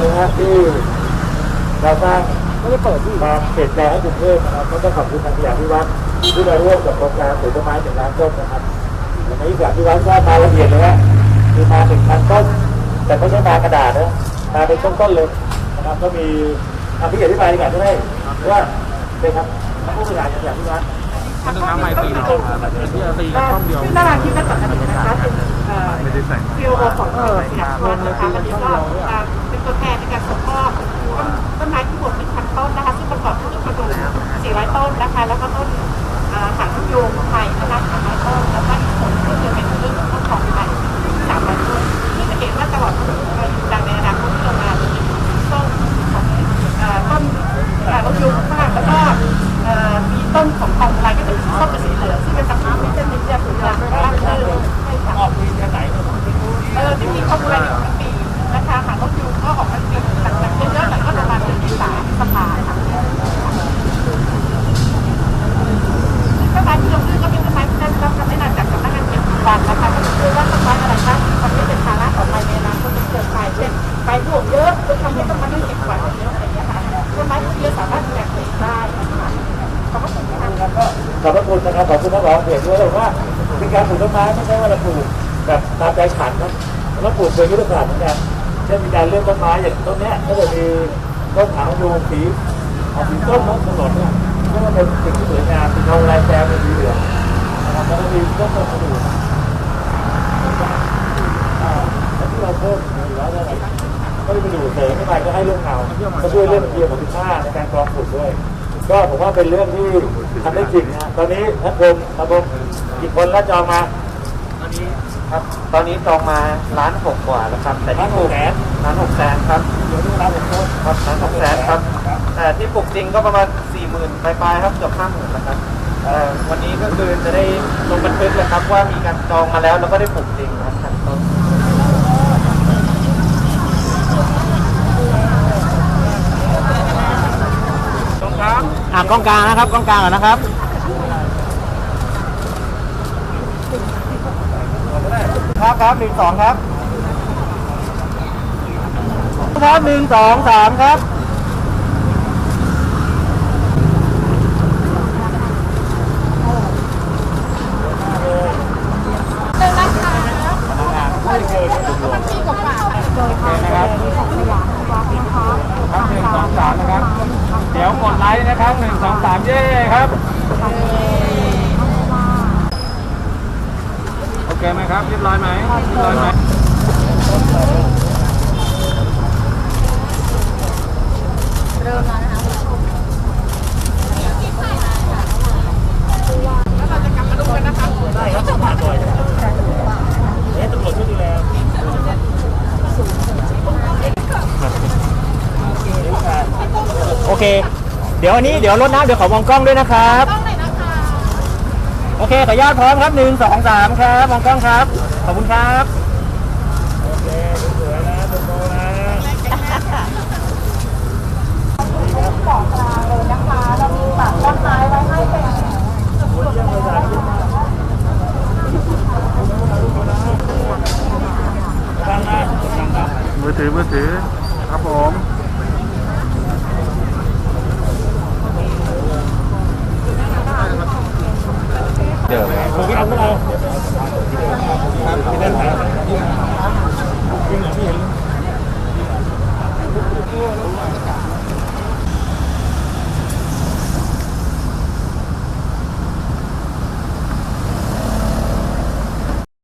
หนึงนะที่เราสร้างไม่ได้เปิดที่ความเปลี่ยนแปลงให้กรุงเทพนะครับก็ต้องขอบคุณทางสยามพิวัฒน์ที่มาร่วมกับโครงการปลูกต้นไม้ถึงล้านต้นนะครับวันนี้สยามพิวัฒน์ก็มาละเอียดเลยว่าคือมาถึงพันต้นแต่ไม่ใช่มากระดาษนะมาเป็นต้นๆเลยนะครับก็มีอภิอธิบายดีกว่าจะได้ว่าเป็นครับผู้บริหารสยามพิวัฒน์มันต้องน้ำใหม่ตีเราที่จะตีกันต้นเดียวซึ่งตารางที่เป็นปกตินะคะเป็นเอ่อไม่ได้ใส่ฟิโอของสยามวันนะคะวันนี้ก็ ตัวแทนในการส่งมอบต้นต้นไม้ที่บวกเป็นพันต้นนะคะซึ่งประกอบด้วยต้นกระดูก400 ต้นนะคะแล้วก็ต้นหางนกยูงไทยนะคะ300ต้นแล้วก็อีกผลก็คือเป็นเรื่องต้นของไทย300ต้นที่จะเห็นว่าตลอดการอยู่ดังในอนาคตที่เรามาจะมีต้นของต้นหางนกยูงามารถดูแลตัวเองได้นะคะขอบคุณค่ะครับก็ขอบพระคุณนะครับขอบคุณท่านรองเพจด้วยว่าเป็นการปลูกต้นไม้ไม่ใช่ว่าเราปลูกแบบตามใจฉันนะเราปลูกเป็นยุทธศาสตร์เหมือนกันเช่นมีการเลือกต้นไม้อย่างต้นเนี้ยก็จะมีต้นขาวยูงสีออกสีต้นน้องถนนเนี่ยก็จะเป็นสิ่งที่สวยงามเป็นทองลายแซมเป็นสีเหลืองนะครับแล้วก็มีต้นต้นกระดูกอ่าแล้วที่เราเพิ่มอยู่แล้วเนี่ยก็จะไป ดูเสริมเข้าไปก็ให้เรื่องเงาก็ช่วยเรื่องเกียร์ของคุณค่าในการกรองฝุ่นด้วย ก็ผมว่าเป็นเรื่องที่ทำได้จริงนะตอนนี้ท่านพรมท่านพรมกี่คนแล้วจองมาตอนนี้ครับ ตอนนี้จองมาล้านหกกว่าแล้วครับ แต่ล้าที่นปหลูกกแสนล้านหกแสนครับเดี๋ยวดูร้านผมต้นครับล้านหกแสนครับแต่ที่ปลูกจริงก็ประมาณสี่หมื่นปลายๆครับเกือบห้าหมื่นแล้วครับเอ่อวันนี้ก็คือจะได้ลงบันทึกเลยครับว่ามีการจองมาแล้วแล้วก็ได้ปลูกจริงครับขั้นต้น ตรงครับ อะกล้องกลางนะครับกล้องกลางนะครับครับครับหนึ่งสองครับ ครับหนึ่งสองสามครับหนึ่งสองสามนะครับ เดี๋ยวกดไลค์นะครับหนึ่งสองสามเย้ครับ โอเคไหมครับเรียบร้อยไหมเรียบร้อยไหมได้ครับสัมผัสบ่อยเอ๊ะตำรวจช่วยดูแลโอเค เดี๋ยวอันนี้เดี๋ยวรถน้ำเดี๋ยวขอมองกล้องด้วยนะครับโอเคขออนุญาตพร้อมครับหนึ่งสองสามครับมองกล้องครับ ขอบคุณครับโอเคสวยๆนะโตโตๆนะมือถือมือถือครับผ